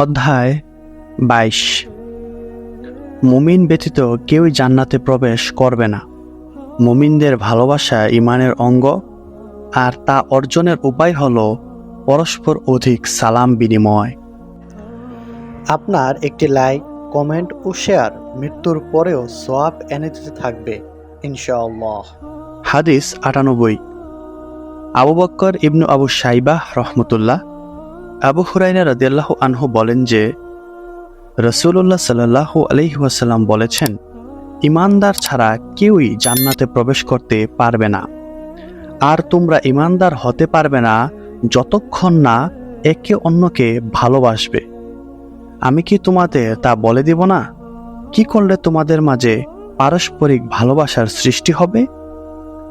অধ্যায় বাইশ। মুমিন ব্যতীত কেউই জান্নাতে প্রবেশ করবে না। মুমিনদের ভালোবাসা ইমানের অঙ্গ, আর তা অর্জনের উপায় হল পরস্পর অধিক সালাম বিনিময়। আপনার একটি লাইক, কমেন্ট ও শেয়ার মৃত্যুর পরেও সোয়াব এনে দিতে থাকবে, ইনশাআল্লাহ। হাদিস আটানব্বই। আবু বক্কর ইবনু আবু সাইবাহ রহমতুল্লাহ আবু হুরাইনা রাদিয়াল্লাহু আনহু বলেন যে রসুল্লাহ সাল্লাহু আলহিহাসাল্লাম বলেছেন, ইমানদার ছাড়া কেউই জান্নাতে প্রবেশ করতে পারবে না। আর তোমরা ইমানদার হতে পারবে না যতক্ষণ না একে অন্যকে ভালোবাসবে। আমি কি তোমাদের তা বলে দিব না? কি করলে তোমাদের মাঝে পারস্পরিক ভালোবাসার সৃষ্টি হবে?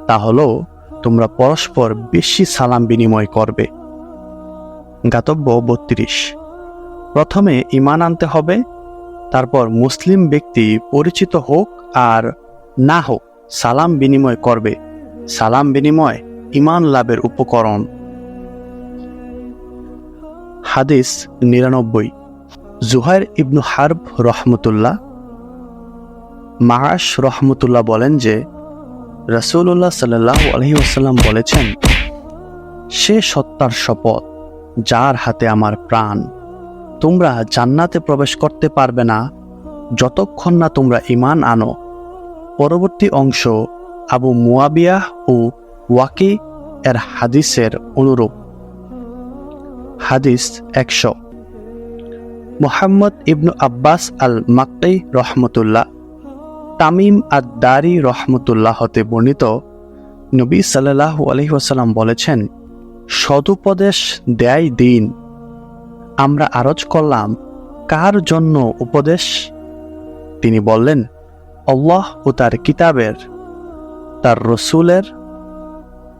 তা হলো, তোমরা পরস্পর বেশি সালাম বিনিময় করবে। গাতব্য বত্রিশ। প্রথমে ইমান আনতে হবে, তারপর মুসলিম ব্যক্তি পরিচিত হোক আর না হোক সালাম বিনিময় করবে। সালাম বিনিময় ইমান লাভের উপকরণ। হাদিস নিরানব্বই। জুহাইর ইবনু হার্ব রহমতুল্লাহ মাহাস রহমতুল্লাহ বলেন যে রসুল্লাহ সাল্লাহ আলহিউসাল্লাম বলেছেন, সে সত্তার শপথ। যার হাতে আমার প্রাণ। তোমরা জান্নাতে প্রবেশ করতে পারবে না, যতক্ষণ না তোমরা ইমান আনো। পরবর্তী অংশ আবু মুয়াবিয়া ও ওয়াকি এর হাদিসের অনুরূপ। হাদিস একশো। মোহাম্মদ ইবনু আব্বাস আল মাক্তাই রহমতুল্লাহ, তামিম আদ দারি রহমতুল্লাহ হতে বর্ণিত নবী সাল্লাহ আলহিহাসাল্লাম বলেছেন সদুপদেশ দেয় দিন। আমরা আরজ করলাম, কার জন্য উপদেশ? তিনি বললেন, আল্লাহ ও তার কিতাবের, তার রসুলের,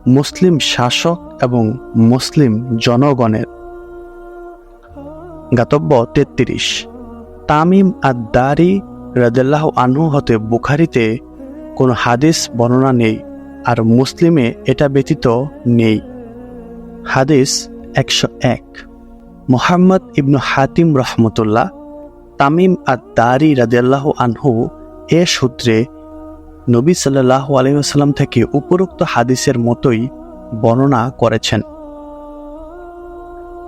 মুসলিম শাসক এবং মুসলিম জনগণের। গাতব্য তেত্রিশ। তামিম আদারি রাজাল্লাহ আনহু হতে বুখারিতে কোনো হাদিস বর্ণনা নেই, আর মুসলিমে এটা ব্যতীত নেই। হাদিস একশো এক। মোহাম্মদ ইবনু হাতিম রহমতুল্লাহ তামিম আদারি রাজিয়াল্লাহ আনহু এ সূত্রে নবী সাল্লাহ আলহিহাস্লাম থেকে উপরোক্ত হাদিসের মতোই বর্ণনা করেছেন।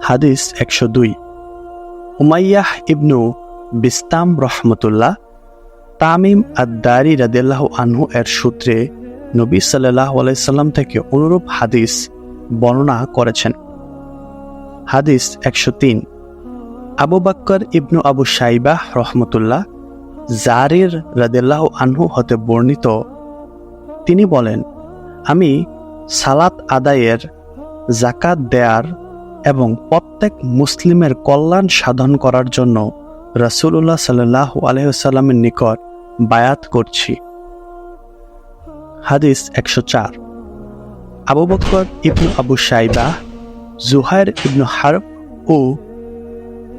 হাদিস একশো দুই। উমাইয়াহ ইবনু বিস্তাম রহমতুল্লাহ তামিম আদারি রাদিয়াল্লাহ আনহু এর সূত্রে নবী সাল্লাহ আলাইসাল্লাম থেকে অনুরূপ হাদিস বর্ণনা করেছেন। হাদিস একশো তিন। আবু বাক্কর ইবনু আবু সাইবাহ রহমতুল্লাহ জারির রাদিয়াল্লাহ আনহু হতে বর্ণিত। তিনি বলেন, আমি সালাত আদায়ের জাকাত দেয়ার এবং প্রত্যেক মুসলিমের কল্যাণ সাধন করার জন্য রাসুল্লাহ সাল্লাহ আলহ্লামের নিকট বায়াত করছি। হাদিস একশো চার। আবু বকর ইবনু আবু সাইবা জুহাইর ইবনু হারব ও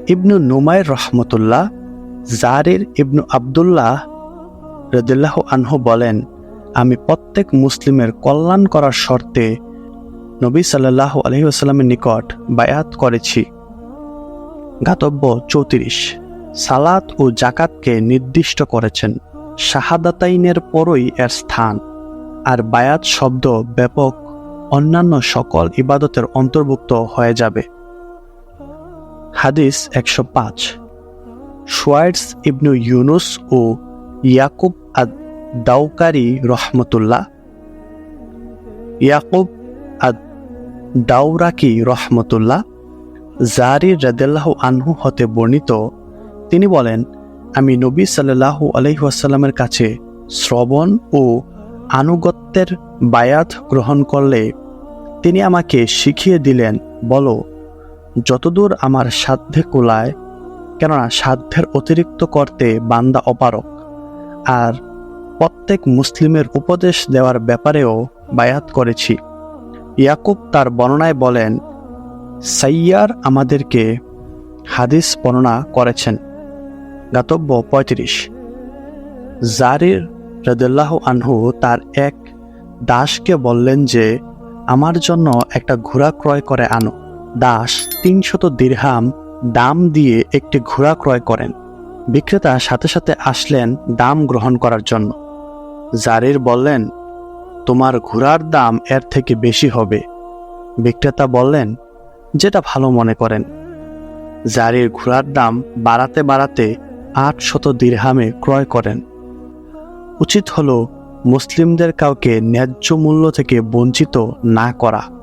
ইবনু নুমাইর রহমতুল্লাহ, জারির ইবনু আবদুল্লাহ রদুল্লাহ আনহু বলেন, আমি প্রত্যেক মুসলিমের কল্যাণ করার শর্তে নবী সাল্লাহ আলহিউসাল্লামের নিকট বায়াত করেছি। গাতব্য চৌত্রিশ। সালাত ও জাকাতকে নির্দিষ্ট করেছেন। শাহাদাতাইনের পরই এর স্থান। আর বায়াত শব্দ ব্যাপক অন্যান্য সকল ইবাদতের অন্তর্ভুক্ত হয়ে যাবে। হাদিস একশো পাঁচ। সোয়াইটস ইবনু ইউনুস ও ইয়াকুব আদ দাউকারি রহমতুল্লাহ। ইয়াকুব আদ দাউরাকি রহমতুল্লাহ জারি রাদেল্লাহ আনহু হতে বর্ণিত, তিনি বলেন, আমি নবী সাল্লাহু আলহিহাসাল্লামের কাছে শ্রবণ ও আনুগত্যের বায়াত গ্রহণ করলে তিনি আমাকে শিখিয়ে দিলেন, বলো, যতদূর আমার সাধ্যে কোলায়, কেননা সাধ্যের অতিরিক্ত করতে বান্দা অপারক। আর প্রত্যেক মুসলিমের উপদেশ দেওয়ার ব্যাপারেও বায়াত করেছি। ইয়াকুব তার বর্ণনায় বলেন, সাইয়ার আমাদেরকে হাদিস বর্ণনা করেছেন। গাতব্য পঁয়ত্রিশ। জারির রদুল্লাহ আনহু তার এক দাসকে বললেন যে, আমার জন্য একটা ঘোড়া ক্রয় করে আনো। দাস তিনশত দীর্হাম দাম দিয়ে একটি ঘোড়া ক্রয় করেন। বিক্রেতা সাথে সাথে আসলেন দাম গ্রহণ করার জন্য। জারির বললেন, তোমার ঘোড়ার দাম এর থেকে বেশি হবে। বিক্রেতা বললেন, যেটা ভালো মনে করেন। জারির ঘোড়ার দাম বাড়াতে বাড়াতে আট শত দীর্হামে ক্রয় করেন। উচিত হলো মুসলিমদের কাউকে ন্যায্য মূল্য থেকে বঞ্চিত না করা।